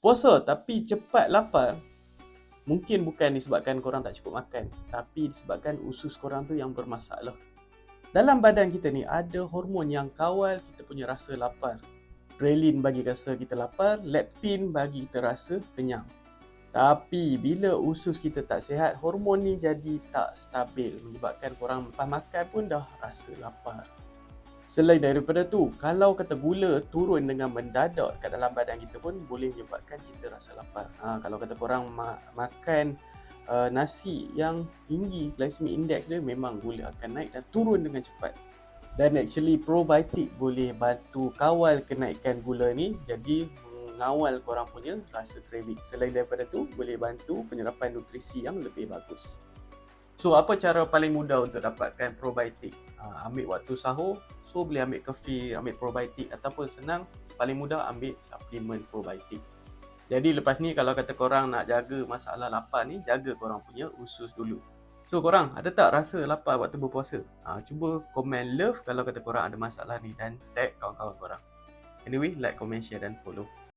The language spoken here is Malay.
puasa tapi cepat lapar mungkin bukan disebabkan korang tak cukup makan tapi disebabkan usus korang tu yang bermasalah. Dalam badan kita ni ada hormon yang kawal kita punya rasa lapar. Ghrelin bagi rasa kita lapar, leptin bagi kita rasa kenyang. Tapi bila usus kita tak sihat, hormon ni jadi tak stabil menyebabkan korang lepas makan pun dah rasa lapar. Selain daripada tu, kalau kata gula turun dengan mendadak kat dalam badan kita pun boleh menyebabkan kita rasa lapar. Ha, kalau kata korang ma- makan uh, nasi yang tinggi glycemic index dia memang gula akan naik dan turun dengan cepat. Dan actually probiotik boleh bantu kawal kenaikan gula ni jadi mengawal korang punya rasa craving. Selain daripada tu boleh bantu penyerapan nutrisi yang lebih bagus. So apa cara paling mudah untuk dapatkan probiotik? Uh, ambil waktu sahur, so boleh ambil kopi, ambil probiotik ataupun senang paling mudah ambil suplemen probiotik. Jadi lepas ni kalau kata korang nak jaga masalah lapar ni, jaga korang punya usus dulu. So korang ada tak rasa lapar waktu berpuasa? Ha, cuba komen love kalau kata korang ada masalah ni dan tag kawan-kawan korang. Anyway, like, comment, share dan follow.